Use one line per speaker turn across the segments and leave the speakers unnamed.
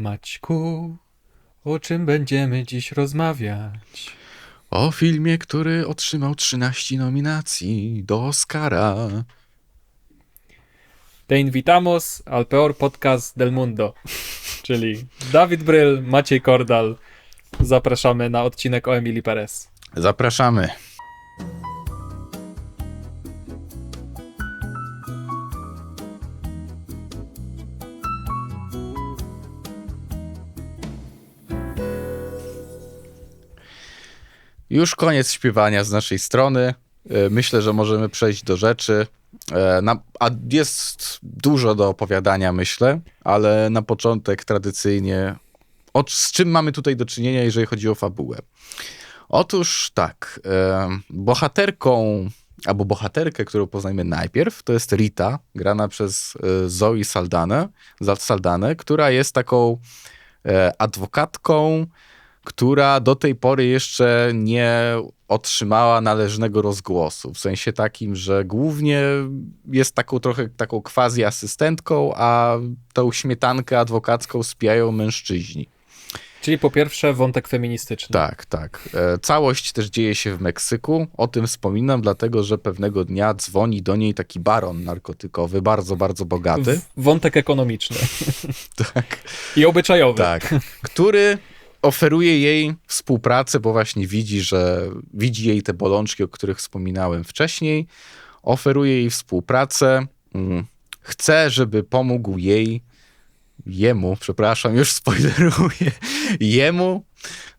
Maćku, o czym będziemy dziś rozmawiać?
O filmie, który otrzymał 13 nominacji do Oscara.
Te invitamos al peor podcast del mundo. Czyli Dawid Bryl, Maciej Kordal. Zapraszamy na odcinek o Emilii Perez.
Zapraszamy. Już koniec śpiewania z naszej strony. E, Myślę, że możemy przejść do rzeczy. E, Na, a jest dużo do opowiadania, myślę, ale na początek tradycyjnie, o, z czym mamy tutaj do czynienia, jeżeli chodzi o fabułę? Otóż tak, e, bohaterką, albo bohaterkę, którą poznajemy najpierw, to jest Rita, grana przez Zoe Saldane, Za- Saldane, która jest taką adwokatką, która do tej pory jeszcze nie otrzymała należnego rozgłosu. W sensie takim, że głównie jest taką trochę taką quasi asystentką, a tą śmietankę adwokacką spijają mężczyźni.
Czyli po pierwsze wątek feministyczny.
Tak, tak. E, Całość też dzieje się w Meksyku. O tym wspominam, dlatego że pewnego dnia dzwoni do niej taki baron narkotykowy, bardzo, bardzo bogaty.
W- Wątek ekonomiczny
Tak.
i obyczajowy.
Tak. Który oferuje jej współpracę, bo właśnie widzi, że widzi jej te bolączki, o których wspominałem wcześniej. Oferuje jej współpracę. Mm. Chce, żeby pomógł jej, jemu, przepraszam, już spoileruję, jemu,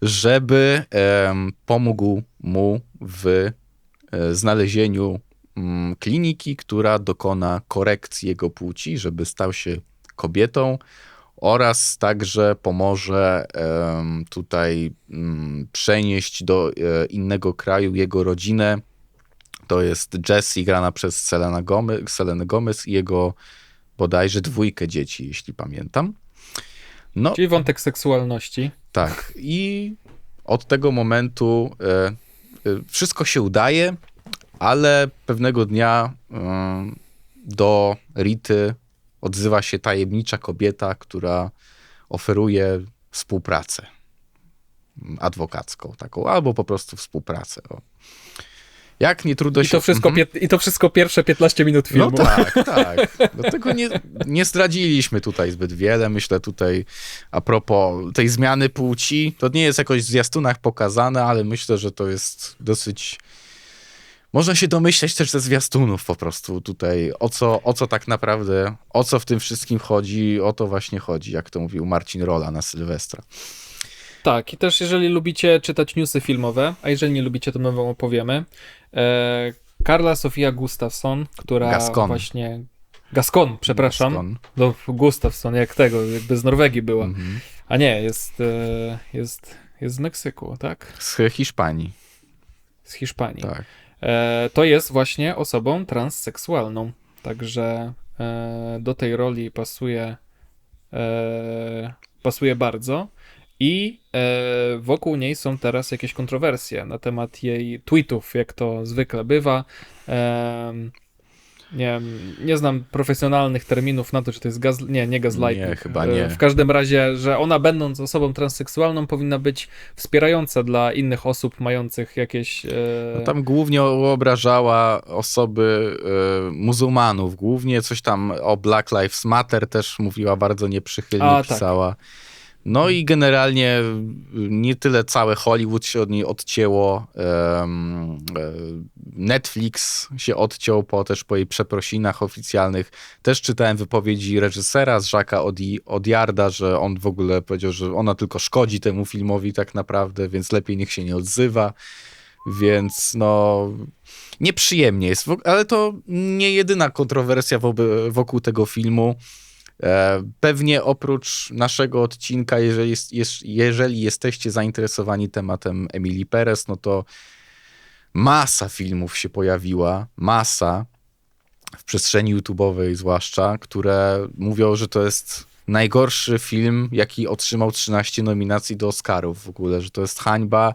żeby em, pomógł mu w e, znalezieniu mm, kliniki, która dokona korekcji jego płci, żeby stał się kobietą oraz także pomoże tutaj mm, przenieść do e, innego kraju jego rodzinę. To jest Jessie grana przez Selena Gomez, Selenę Gomez i jego bodajże dwójkę dzieci, jeśli pamiętam. No
Czyli wątek seksualności.
tak. I od tego momentu e, e, wszystko się udaje, ale pewnego dnia do Rity odzywa się tajemnicza kobieta, która oferuje współpracę adwokacką taką, albo po prostu współpracę. O. Jak nie trudno
I
się...
to, wszystko
Mhm.
I to wszystko pierwsze 15 minut filmu.
No tak, tak. Dlatego nie, nie zdradziliśmy tutaj zbyt wiele. Myślę tutaj a propos tej zmiany płci, to nie jest jakoś w zwiastunach pokazane, ale myślę, że to jest dosyć... Można się domyśleć też ze zwiastunów po prostu tutaj, o co, o co tak naprawdę, o co w tym wszystkim chodzi, o to właśnie chodzi, jak to mówił Marcin Rola na Sylwestra.
Tak, i też jeżeli lubicie czytać newsy filmowe, a jeżeli nie lubicie, to my wam opowiemy. E, Karla Sofia Gustafsson, która
Gascon.
właśnie... Gascon, przepraszam.
Skąd?
No, Gustafsson, jak tego, jakby z Norwegii była.
Mhm.
A nie, jest, e, jest, jest z Meksyku, tak?
Z Hiszpanii,
Z Hiszpanii.
tak.
E, to jest właśnie osobą transseksualną. Także e, do tej roli pasuje, e, pasuje bardzo. I wokół niej są teraz jakieś kontrowersje na temat jej tweetów, jak to zwykle bywa. Nie, nie znam profesjonalnych terminów na to, czy to jest gaz... Nie, nie gaslighting.
Nie, chyba nie.
W każdym razie, że ona będąc osobą transseksualną powinna być wspierająca dla innych osób mających jakieś... E,
No tam głównie obrażała osoby e, muzułmanów, głównie coś tam o Black Lives Matter też mówiła bardzo nieprzychylnie,
A, tak.
No i generalnie nie tyle całe Hollywood się od niej odcięło. e, Netflix się odciął po, też po jej przeprosinach oficjalnych. Też czytałem wypowiedzi reżysera z Jacques'a Odi- Odiarda, że on w ogóle powiedział, że ona tylko szkodzi temu filmowi tak naprawdę, więc lepiej niech się nie odzywa. Więc no, nieprzyjemnie jest, ale to nie jedyna kontrowersja wokół tego filmu. E, Pewnie oprócz naszego odcinka, jeżeli, jest, jeżeli jesteście zainteresowani tematem Emilii Perez, no to masa filmów się pojawiła, masa w przestrzeni YouTube'owej zwłaszcza, które mówią, że to jest najgorszy film, jaki otrzymał 13 nominacji do Oscarów w ogóle, że to jest hańba.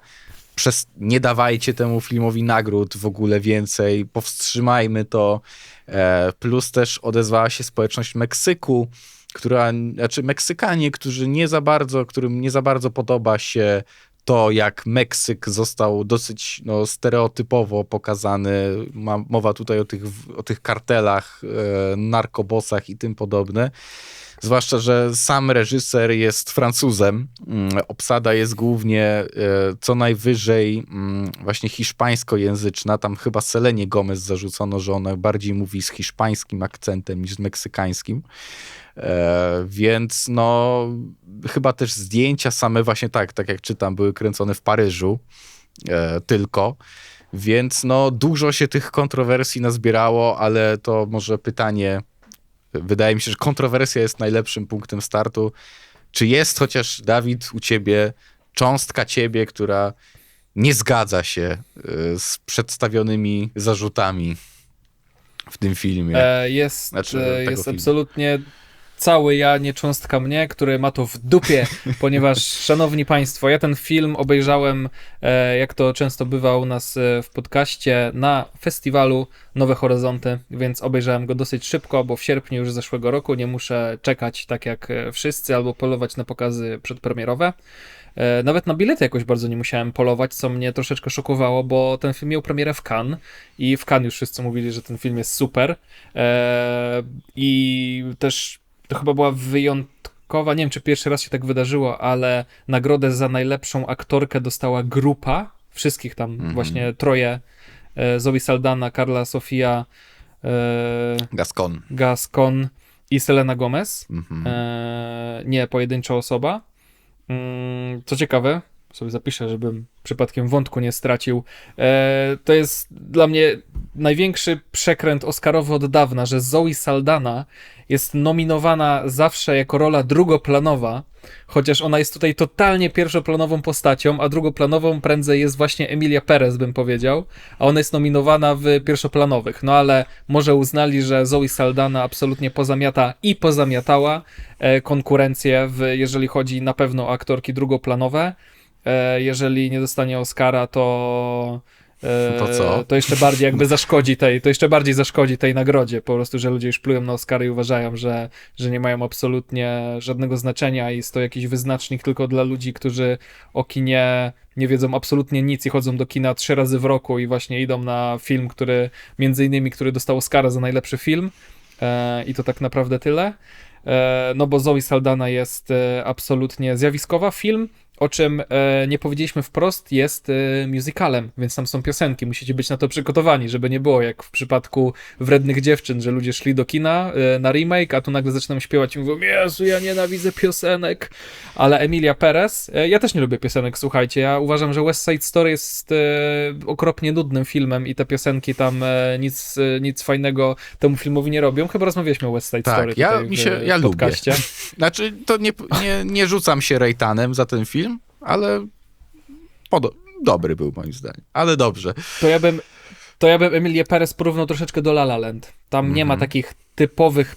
Przez, nie dawajcie temu filmowi nagród w ogóle więcej, powstrzymajmy to. E, plus też odezwała się społeczność Meksyku, która, znaczy Meksykanie, którzy nie za bardzo, którym nie za bardzo podoba się to, jak Meksyk został dosyć no, stereotypowo pokazany. Ma, mowa tutaj o tych, o tych kartelach, e, narkobosach i tym podobne. Zwłaszcza, że sam reżyser jest Francuzem. Mm, Obsada jest głównie e, co najwyżej mm, właśnie hiszpańskojęzyczna. Tam chyba Selenie Gomez zarzucono, że ona bardziej mówi z hiszpańskim akcentem niż z meksykańskim. E, więc no, chyba też zdjęcia same właśnie tak, tak jak czytam, były kręcone w Paryżu e, tylko. Więc no, dużo się tych kontrowersji nazbierało, ale to może pytanie. Wydaje mi się, że kontrowersja jest najlepszym punktem startu. Czy jest chociaż, Dawid, u ciebie cząstka ciebie, która nie zgadza się e, z przedstawionymi zarzutami w tym filmie?
E, jest
Znaczy,
e, jest
filmu.
absolutnie cały ja, nie cząstka mnie, który ma to w dupie, ponieważ, szanowni państwo, ja ten film obejrzałem, e, jak to często bywa u nas e, w podcaście, na festiwalu Nowe Horyzonty, więc obejrzałem go dosyć szybko, bo w sierpniu już zeszłego roku nie muszę czekać tak jak e, wszyscy albo polować na pokazy przedpremierowe. Nawet na bilety jakoś bardzo nie musiałem polować, co mnie troszeczkę szokowało, bo ten film miał premierę w Cannes i w Cannes już wszyscy mówili, że ten film jest super. I też to chyba była wyjątkowa, nie wiem czy pierwszy raz się tak wydarzyło, ale nagrodę za najlepszą aktorkę dostała grupa, wszystkich tam
Mhm.
właśnie troje, e, Zoe Saldana, Carla Sofia, e,
Gascon.
Gascon i Selena Gomez.
Mhm.
E, nie pojedyncza osoba. Mm, Co ciekawe, sobie zapiszę, żebym przypadkiem wątku nie stracił. E, to jest dla mnie największy przekręt Oscarowy od dawna, że Zoe Saldana jest nominowana zawsze jako rola drugoplanowa, chociaż ona jest tutaj totalnie pierwszoplanową postacią, a drugoplanową prędzej jest właśnie Emilia Perez, bym powiedział, a ona jest nominowana w pierwszoplanowych. No ale może uznali, że Zoe Saldana absolutnie pozamiata i pozamiatała e, konkurencję, w, jeżeli chodzi na pewno o aktorki drugoplanowe. E, jeżeli nie dostanie Oscara, to. e,
To co?
To jeszcze bardziej jakby zaszkodzi tej, to jeszcze bardziej zaszkodzi tej nagrodzie. Po prostu, że ludzie już plują na Oscary i uważają, że, że nie mają absolutnie żadnego znaczenia i jest to jakiś wyznacznik tylko dla ludzi, którzy o kinie nie wiedzą absolutnie nic i chodzą do kina trzy razy w roku i właśnie idą na film, który między innymi, który dostał Oscara za najlepszy film. E, I to tak naprawdę tyle. No bo Zoe Saldana jest absolutnie zjawiskowa. Film, o czym e, nie powiedzieliśmy wprost, jest e, musicalem, więc tam są piosenki. Musicie być na to przygotowani, żeby nie było jak w przypadku Wrednych Dziewczyn, że ludzie szli do kina e, na remake, a tu nagle zaczynam śpiewać i mówią, Jezu, ja nienawidzę piosenek. Ale Emilia Perez, e, ja też nie lubię piosenek, słuchajcie. Ja uważam, że West Side Story jest e, okropnie nudnym filmem i te piosenki tam e, nic, e, nic fajnego temu filmowi nie robią. Chyba rozmawialiśmy o West Side
Tak,
Story
ja-
tutaj
mi
w,
się- ja
w
lubię.
podcaście.
Znaczy, to nie, nie, nie rzucam się rejtanem za ten film, ale podo- dobry był moim zdaniem. Ale dobrze.
To ja bym, to ja bym Emilię Perez porównał troszeczkę do La La Land. Tam nie ma
Mhm.
takich typowych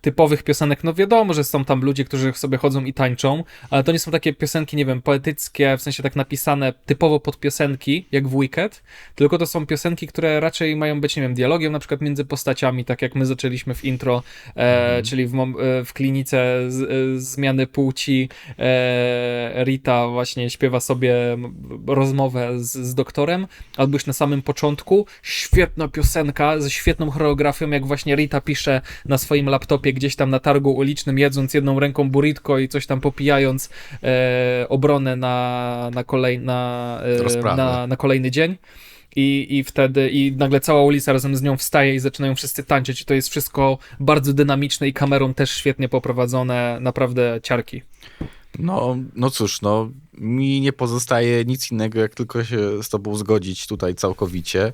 typowych piosenek, no wiadomo, że są tam ludzie, którzy sobie chodzą i tańczą, ale to nie są takie piosenki, nie wiem, poetyckie, w sensie tak napisane typowo pod piosenki, jak w Wicked, tylko to są piosenki, które raczej mają być, nie wiem, dialogiem na przykład między postaciami, tak jak my zaczęliśmy w intro, e, czyli w, mom- e, w klinice z, e, zmiany płci e, Rita właśnie śpiewa sobie rozmowę z, z doktorem, albo już na samym początku. Świetna piosenka ze świetną choreografią, jak właśnie Rita pisze na swoim laptopie gdzieś tam na targu ulicznym, jedząc jedną ręką burritko i coś tam popijając e, obronę na, na, kolej, na, e, na, na kolejny dzień. I, I wtedy, i nagle cała ulica razem z nią wstaje i zaczynają wszyscy tańczyć. I to jest wszystko bardzo dynamiczne i kamerą też świetnie poprowadzone, naprawdę ciarki.
No, no cóż, no, mi nie pozostaje nic innego, jak tylko się z tobą zgodzić tutaj całkowicie.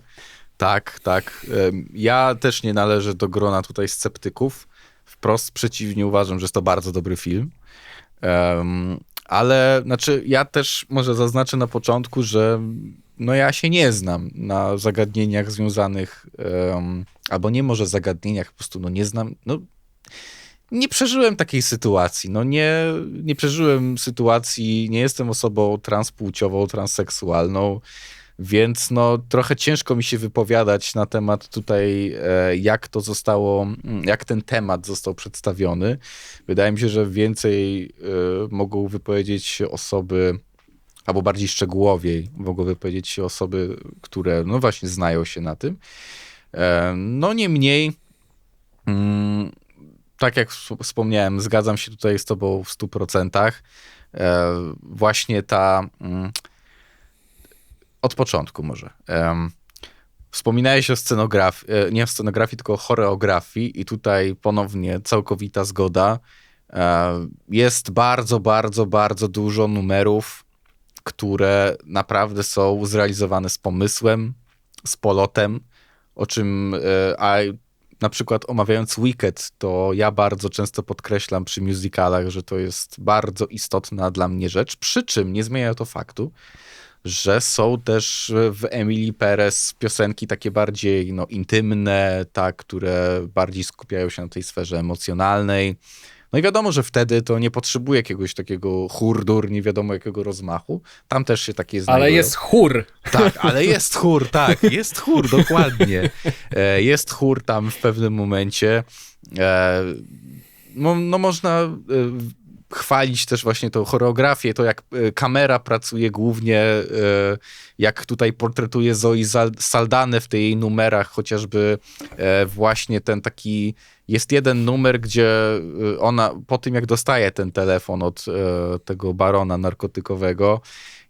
Tak, tak. Ja też nie należę do grona tutaj sceptyków. Wprost przeciwnie, uważam, że jest to bardzo dobry film. Em, ale, znaczy, ja też może zaznaczę na początku, że no ja się nie znam na zagadnieniach związanych, em, albo nie może zagadnieniach, po prostu no nie znam, no nie przeżyłem takiej sytuacji. No nie, nie przeżyłem sytuacji, nie jestem osobą transpłciową, transseksualną. Więc no, trochę ciężko mi się wypowiadać na temat tutaj, e, jak to zostało, mm, jak ten temat został przedstawiony. Wydaje mi się, że więcej e, mogą wypowiedzieć osoby, albo bardziej szczegółowiej mogą wypowiedzieć się osoby, które no właśnie znają się na tym. E, no niemniej, mm, tak jak wspomniałem, zgadzam się tutaj z tobą w 100%. Właśnie ta mm, od początku może. Um, wspominałeś o scenografii, e, nie o scenografii, tylko o choreografii i tutaj ponownie całkowita zgoda. E, jest bardzo, bardzo, bardzo dużo numerów, które naprawdę są zrealizowane z pomysłem, z polotem, o czym, e, a na przykład omawiając Wicked, to ja bardzo często podkreślam przy musicalach, że to jest bardzo istotna dla mnie rzecz, przy czym nie zmienia to faktu, że są też w Emily Perez piosenki takie bardziej no, intymne, tak, które bardziej skupiają się na tej sferze emocjonalnej. No i wiadomo, że wtedy to nie potrzebuje jakiegoś takiego hurdur, nie wiadomo jakiego rozmachu. Tam też się takie znajdują.
Ale jest chór.
Tak, ale jest chór, tak, jest chór, dokładnie. E, jest chór tam w pewnym momencie. E, no, no można e, chwalić też właśnie tą choreografię, to jak e, kamera pracuje głównie, e, jak tutaj portretuje Zoe Saldane w tej numerach, chociażby e, właśnie ten taki, jest jeden numer, gdzie ona po tym jak dostaje ten telefon od tego barona narkotykowego,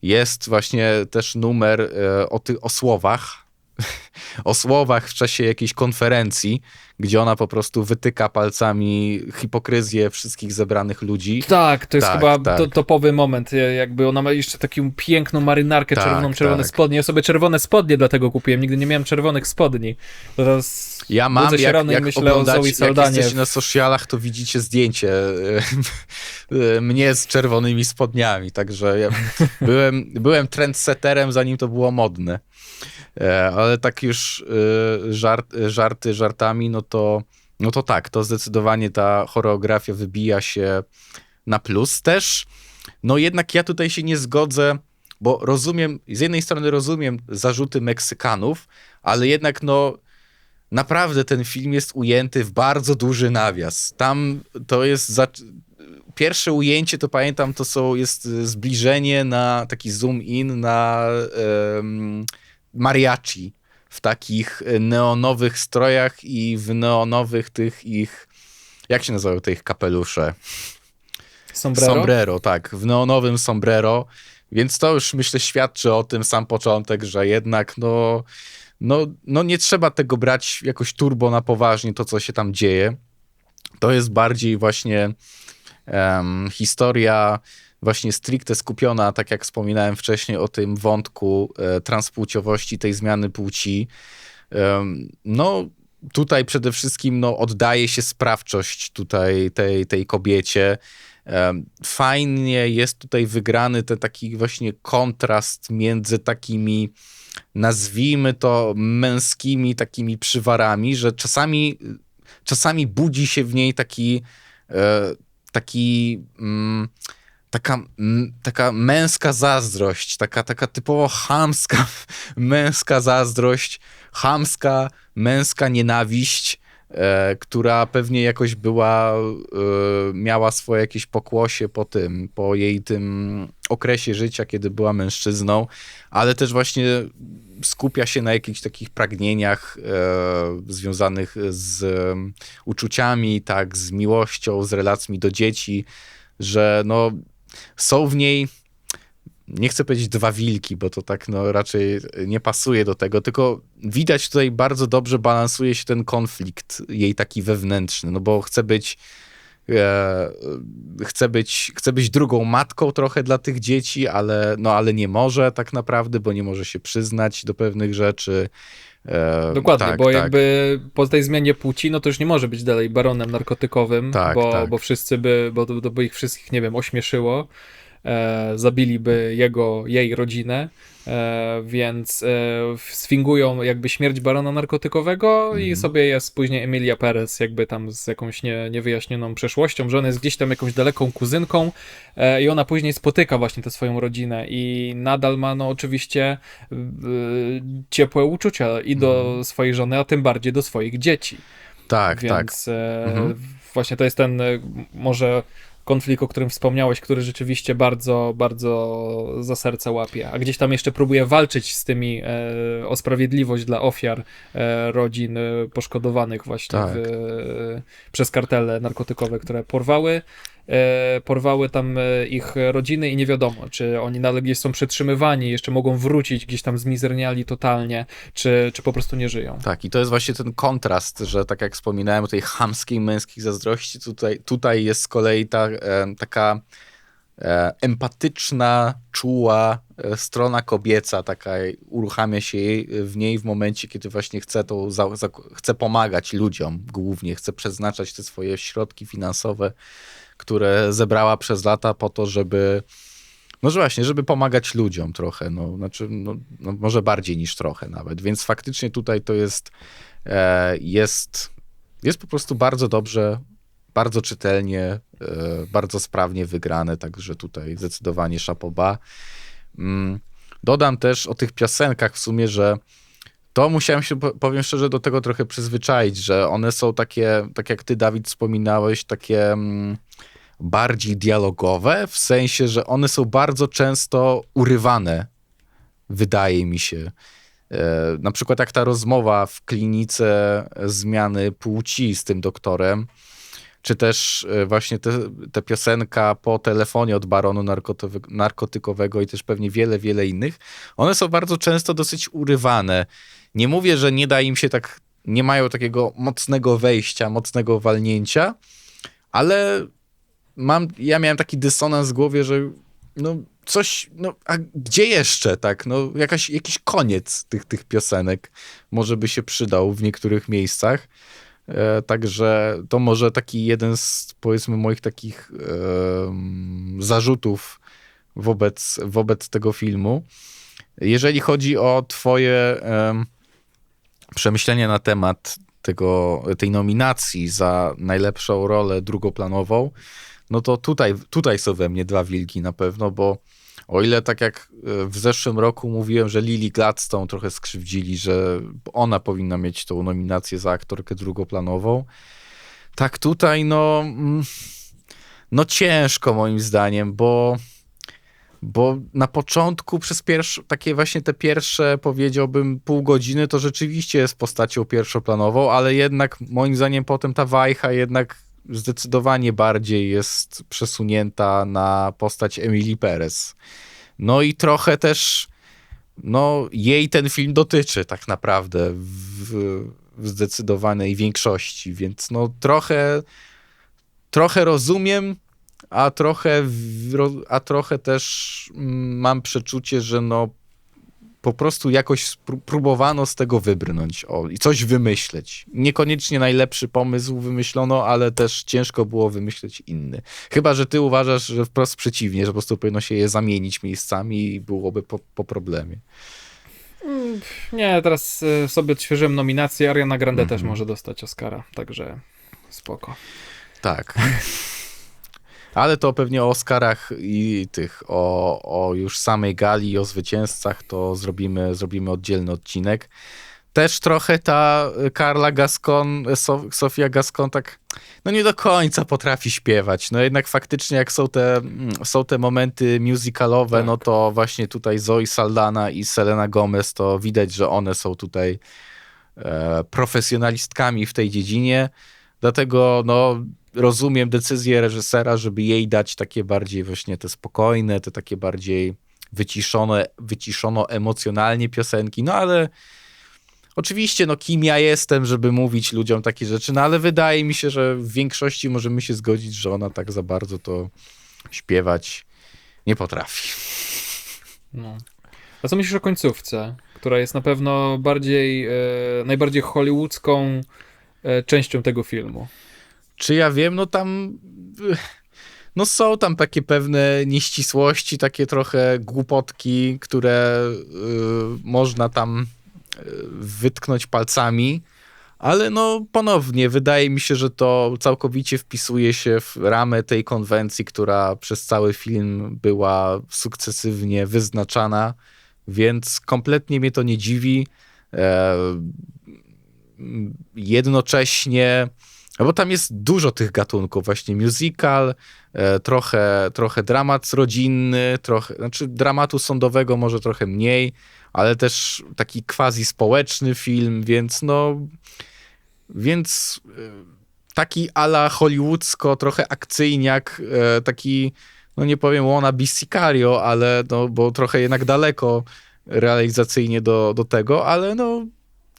jest właśnie też numer o, tych, o słowach, o słowach w czasie jakiejś konferencji, gdzie ona po prostu wytyka palcami hipokryzję wszystkich zebranych ludzi.
Tak, to jest tak, chyba tak. To, topowy moment, jakby ona ma jeszcze taką piękną marynarkę tak, czerwoną, czerwone tak. spodnie. Ja sobie czerwone spodnie dlatego kupiłem, nigdy nie miałem czerwonych spodni. Teraz
ja mam, jak, jak, jak myślę o Zoe Saldanie. Jak jesteście na socialach, to widzicie zdjęcie mnie z czerwonymi spodniami, także ja byłem, byłem trendsetterem, zanim to było modne. E, ale tak już e, żart, żarty żartami, no to, no to tak, to zdecydowanie ta choreografia wybija się na plus. Też, no jednak ja tutaj się nie zgodzę, bo rozumiem, z jednej strony rozumiem zarzuty Meksykanów, ale jednak no naprawdę ten film jest ujęty w bardzo duży nawias. Tam to jest za... pierwsze ujęcie, to pamiętam, to są, jest zbliżenie na taki zoom in na mariachi w takich neonowych strojach i w neonowych tych ich, jak się nazywają te ich kapelusze?
Sombrero?
Sombrero, tak, w neonowym sombrero, więc to już myślę świadczy o tym sam początek, że jednak no, no, no nie trzeba tego brać jakoś turbo na poważnie, to co się tam dzieje. To jest bardziej właśnie um, historia właśnie stricte skupiona, tak jak wspominałem wcześniej, o tym wątku e, transpłciowości, tej zmiany płci. No, tutaj przede wszystkim no, oddaje się sprawczość tutaj tej, tej kobiecie. Fajnie jest tutaj wygrany ten taki właśnie kontrast między takimi, nazwijmy to, męskimi takimi przywarami, że czasami, czasami budzi się w niej taki, e, taki. Mm, taka, taka męska zazdrość, taka, taka typowo chamska męska zazdrość, chamska męska nienawiść, e, która pewnie jakoś była, e, miała swoje jakieś pokłosie po tym, po jej tym okresie życia, kiedy była mężczyzną, ale też właśnie skupia się na jakichś takich pragnieniach e, związanych z uczuciami, tak, z miłością, z relacjami do dzieci, że no są w niej nie chcę powiedzieć dwa wilki, bo to tak no, raczej nie pasuje do tego, tylko widać tutaj bardzo dobrze balansuje się ten konflikt jej taki wewnętrzny, no bo chce być e, chce być, chce być drugą matką trochę dla tych dzieci, ale, no, ale nie może tak naprawdę, bo nie może się przyznać do pewnych rzeczy.
E, Dokładnie, tak, bo tak. jakby po tej zmianie płci, no to już nie może być dalej baronem narkotykowym, tak, bo, tak. bo wszyscy by, bo, bo ich wszystkich, nie wiem, ośmieszyło. E, zabiliby jego, jej rodzinę, e, więc e, sfingują jakby śmierć barona narkotykowego i
Mhm.
sobie jest później Emilia Perez jakby tam z jakąś nie, niewyjaśnioną przeszłością, że ona jest gdzieś tam jakąś daleką kuzynką e, i ona później spotyka właśnie tę swoją rodzinę i nadal ma no oczywiście y, ciepłe uczucia i do swojej żony, a tym bardziej do swoich dzieci.
Tak, tak.
Więc e,
Mhm.
właśnie to jest ten e, może konflikt, o którym wspomniałeś, który rzeczywiście bardzo, bardzo za serce łapie. A gdzieś tam jeszcze próbuje walczyć z tymi e, o sprawiedliwość dla ofiar e, rodzin e, poszkodowanych właśnie
Tak.
w, e, przez kartele narkotykowe, które porwały. E, porwały tam e, ich rodziny i nie wiadomo, czy oni nadal gdzieś są przetrzymywani, jeszcze mogą wrócić, gdzieś tam zmizerniali totalnie, czy, czy po prostu nie żyją.
Tak, i to jest właśnie ten kontrast, że tak jak wspominałem o tej chamskiej męskiej zazdrości, tutaj, tutaj jest z kolei ta e, taka empatyczna, czuła strona kobieca, taka uruchamia się w niej w momencie, kiedy właśnie chce, to za, za, chce pomagać ludziom głównie, chce przeznaczać te swoje środki finansowe, które zebrała przez lata po to, żeby no że właśnie, żeby pomagać ludziom trochę, no, znaczy, no, no może bardziej niż trochę nawet, więc faktycznie tutaj to jest, e, jest, jest po prostu bardzo dobrze, bardzo czytelnie, e, bardzo sprawnie wygrane, także tutaj zdecydowanie szapoba. Mm, dodam też o tych piosenkach w sumie, że to musiałem się, po- powiem szczerze, do tego trochę przyzwyczaić, że one są takie, tak jak ty, Dawid, wspominałeś, takie mm, bardziej dialogowe, w sensie, że one są bardzo często urywane, wydaje mi się. E, Na przykład jak ta rozmowa w klinice zmiany płci z tym doktorem, czy też e, właśnie te, te piosenka po telefonie od baronu narkotykowego i też pewnie wiele, wiele innych, one są bardzo często dosyć urywane. Nie mówię, że nie da im się tak, nie mają takiego mocnego wejścia, mocnego walnięcia, ale mam, ja miałem taki dysonans w głowie, że no coś, no a gdzie jeszcze, tak, no jakaś, jakiś koniec tych, tych piosenek może by się przydał w niektórych miejscach. E, także to może taki jeden z, powiedzmy, moich takich em, zarzutów wobec, wobec tego filmu. Jeżeli chodzi o twoje em, przemyślenia na temat tego, tej nominacji za najlepszą rolę drugoplanową, no to tutaj, tutaj są we mnie dwa wilki na pewno, bo o ile tak jak e, w zeszłym roku mówiłem, że Lily Gladstone trochę skrzywdzili, że ona powinna mieć tą nominację za aktorkę drugoplanową, tak tutaj no, mm, no ciężko moim zdaniem, bo bo na początku przez pierwsze, takie właśnie te pierwsze powiedziałbym pół godziny to rzeczywiście jest postacią pierwszoplanową, ale jednak moim zdaniem potem ta wajcha jednak zdecydowanie bardziej jest przesunięta na postać Emily Perez. No i trochę też no jej ten film dotyczy tak naprawdę w, w zdecydowanej większości, więc no trochę trochę rozumiem, a trochę, a trochę też mm, mam przeczucie, że no po prostu jakoś próbowano z tego wybrnąć o, i coś wymyśleć. Niekoniecznie najlepszy pomysł wymyślono, ale też ciężko było wymyśleć inny. Chyba, że ty uważasz, że wprost przeciwnie, że po prostu powinno się je zamienić miejscami i byłoby po, po problemie.
Nie, teraz y, sobie odświeżyłem nominację. Ariana Grande
Mhm.
też może dostać Oscara, także spoko.
Tak. Ale to pewnie o Oscarach i tych, o, o już samej gali o zwycięzcach to zrobimy, zrobimy oddzielny odcinek. Też trochę ta Karla Gascon, so, Sofia Gascon tak no nie do końca potrafi śpiewać. No jednak faktycznie jak są te, mm, są te momenty musicalowe,
Tak.
no to właśnie tutaj Zoe Saldana i Selena Gomez to widać, że one są tutaj e, profesjonalistkami w tej dziedzinie. Dlatego no, rozumiem decyzję reżysera, żeby jej dać takie bardziej właśnie te spokojne, te takie bardziej wyciszone, wyciszono emocjonalnie piosenki, no ale oczywiście, no kim ja jestem, żeby mówić ludziom takie rzeczy, no ale wydaje mi się, że w większości możemy się zgodzić, że ona tak za bardzo to śpiewać nie potrafi.
No. A co myślisz o końcówce, która jest na pewno bardziej, e, najbardziej hollywoodzką częścią tego filmu?
Czy ja wiem, no tam. no są tam takie pewne nieścisłości, takie trochę głupotki, które y, można tam y, wytknąć palcami, ale no ponownie, wydaje mi się, że to całkowicie wpisuje się w ramę tej konwencji, która przez cały film była sukcesywnie wyznaczana, więc kompletnie mnie to nie dziwi. E, jednocześnie, no bo tam jest dużo tych gatunków, właśnie musical, e, trochę, trochę dramat rodzinny, trochę, znaczy dramatu sądowego może trochę mniej, ale też taki quasi społeczny film, więc no, więc e, taki ala hollywoodzko, trochę akcyjniak, e, taki, no nie powiem wannabe Sicario, ale no, bo trochę jednak daleko realizacyjnie do, do tego, ale no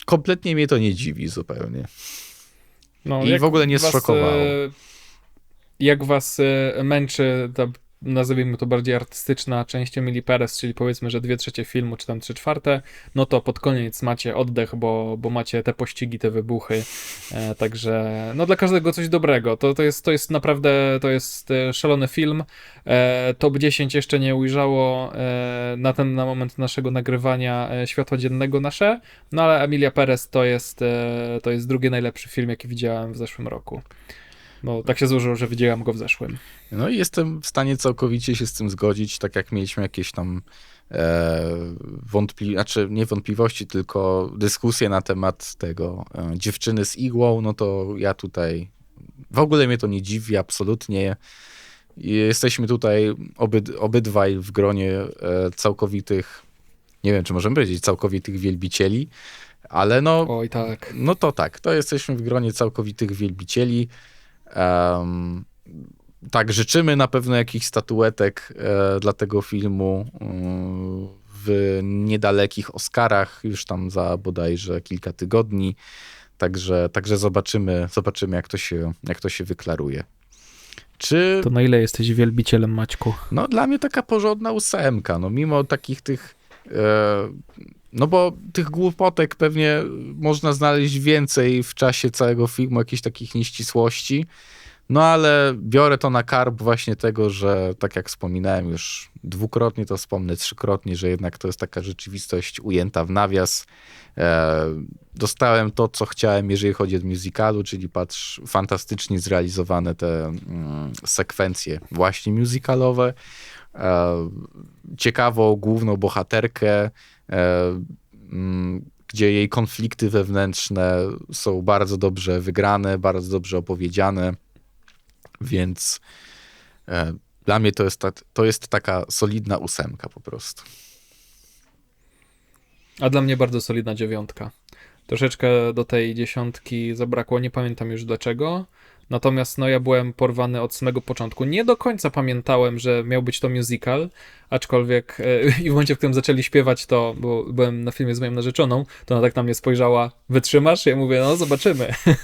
kompletnie mnie to nie dziwi zupełnie.
No,
I w ogóle nie
was,
zszokowało.
e, Jak was e, męczy ta, nazwijmy to bardziej artystyczna część Emily Perez, czyli powiedzmy, że dwie trzecie filmu, czy tam trzy czwarte, no to pod koniec macie oddech, bo, bo macie te pościgi, te wybuchy, e, także no dla każdego coś dobrego. To, to, jest, to jest naprawdę, to jest e, szalony film. E, top 10 jeszcze nie ujrzało e, na ten na moment naszego nagrywania e, światła dziennego nasze, no ale Emilia Perez to jest, e, to jest drugi najlepszy film, jaki widziałem w zeszłym roku. Bo tak się złożyło, że widziałem go w zeszłym.
No i jestem w stanie całkowicie się z tym zgodzić, tak jak mieliśmy jakieś tam e, wątpli, znaczy nie wątpliwości, tylko dyskusje na temat tego e, dziewczyny z igłą, no to ja tutaj w ogóle mnie to nie dziwi, absolutnie. Jesteśmy tutaj obyd, obydwaj w gronie e, całkowitych, nie wiem, czy możemy powiedzieć całkowitych wielbicieli, ale no,
Oj, tak.
no to tak, to jesteśmy w gronie całkowitych wielbicieli. Em, tak, życzymy na pewno jakichś statuetek e, dla tego filmu mm, w niedalekich Oscarach, już tam za bodajże kilka tygodni. Także, także zobaczymy, zobaczymy jak, to się, jak to się wyklaruje. Czy
To na ile jesteś wielbicielem, Maćku?
no dla mnie taka porządna ósemka, no mimo takich tych, e, no bo tych głupotek pewnie można znaleźć więcej w czasie całego filmu, jakichś takich nieścisłości, no ale biorę to na karb właśnie tego, że tak jak wspominałem już dwukrotnie, to wspomnę trzykrotnie, że jednak to jest taka rzeczywistość ujęta w nawias. E, dostałem to, co chciałem, jeżeli chodzi o musicalu, czyli patrz, fantastycznie zrealizowane te mm, sekwencje właśnie musicalowe. E, ciekawą główną bohaterkę, e, mm, gdzie jej konflikty wewnętrzne są bardzo dobrze wygrane, bardzo dobrze opowiedziane, więc e, dla mnie to jest, ta, to jest taka solidna ósemka po prostu.
A dla mnie bardzo solidna dziewiątka. Troszeczkę do tej dziesiątki zabrakło, nie pamiętam już dlaczego. Natomiast no ja byłem porwany od samego początku. Nie do końca pamiętałem, że miał być to musical, aczkolwiek e, i w momencie, w którym zaczęli śpiewać to, bo byłem na filmie z moją narzeczoną, to ona tak na mnie spojrzała, wytrzymasz? Ja mówię, no zobaczymy.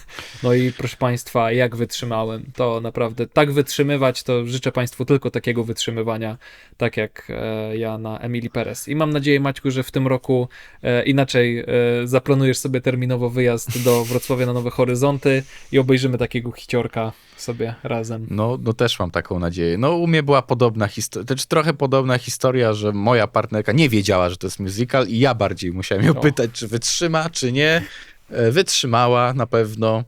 No i proszę Państwa, jak wytrzymałem, to naprawdę tak wytrzymywać, to życzę Państwu tylko takiego wytrzymywania, tak jak e, ja na Emily Perez. I mam nadzieję, Maćku, że w tym roku e, inaczej zaplanujesz sobie terminowo wyjazd do Wrocławia na Nowe Horyzonty i obejrzymy takiego hiciorka sobie razem.
No, no też mam taką nadzieję. No u mnie była podobna historia, też trochę podobna historia, że moja partnerka nie wiedziała, że to jest musical i ja bardziej musiałem ją
O.
pytać, czy wytrzyma, czy nie. E, Wytrzymała na pewno.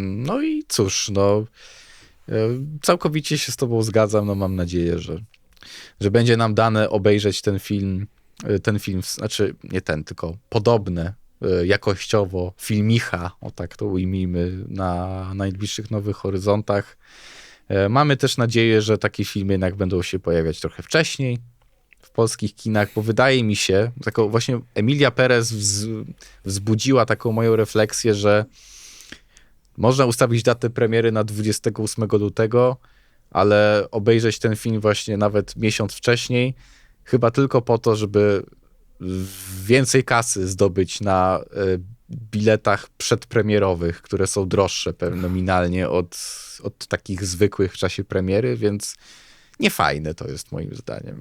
No i cóż, no e, całkowicie się z tobą zgadzam. No mam nadzieję, że, że będzie nam dane obejrzeć ten film, e, ten film, znaczy nie ten, tylko podobne jakościowo filmicha, o tak to ujmijmy, na najbliższych Nowych Horyzontach. E, Mamy też nadzieję, że takie filmy jednak będą się pojawiać trochę wcześniej w polskich kinach, bo wydaje mi się, taką właśnie Emilia Perez wz, wzbudziła taką moją refleksję, że można ustawić datę premiery na 28 lutego, ale obejrzeć ten film właśnie nawet miesiąc wcześniej, chyba tylko po to, żeby więcej kasy zdobyć na e, biletach przedpremierowych, które są droższe pewnie nominalnie od, od takich zwykłych w czasie premiery, więc niefajne to jest moim zdaniem.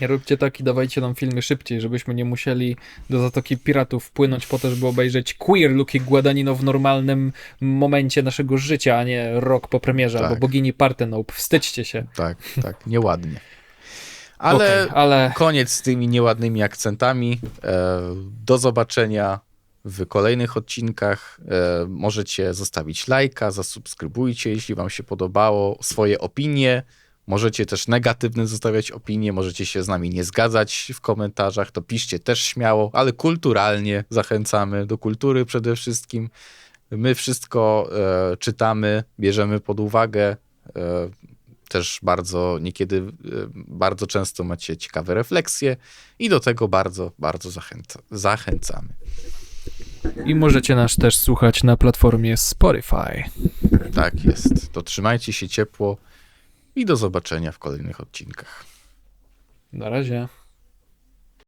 Nie róbcie tak i dawajcie nam filmy szybciej, żebyśmy nie musieli do Zatoki Piratów wpłynąć po to, żeby obejrzeć Queer Luki Guadagnino w normalnym momencie naszego życia, a nie rok po premierze,
Tak.
albo Bogini Partenopę. Wstydźcie się.
Tak, tak, nieładnie. Ale
Okej, ale
koniec z tymi nieładnymi akcentami. E, Do zobaczenia w kolejnych odcinkach. E, Możecie zostawić lajka, zasubskrybujcie, jeśli wam się podobało, swoje opinie. Możecie też negatywne zostawiać opinie, możecie się z nami nie zgadzać w komentarzach, to piszcie też śmiało, ale kulturalnie zachęcamy do kultury przede wszystkim. My wszystko e, czytamy, bierzemy pod uwagę. E, też bardzo niekiedy, e, bardzo często macie ciekawe refleksje i do tego bardzo, bardzo zachęca, zachęcamy.
i możecie nas też słuchać na platformie Spotify.
Tak jest. To trzymajcie się ciepło i do zobaczenia w kolejnych odcinkach.
Na razie.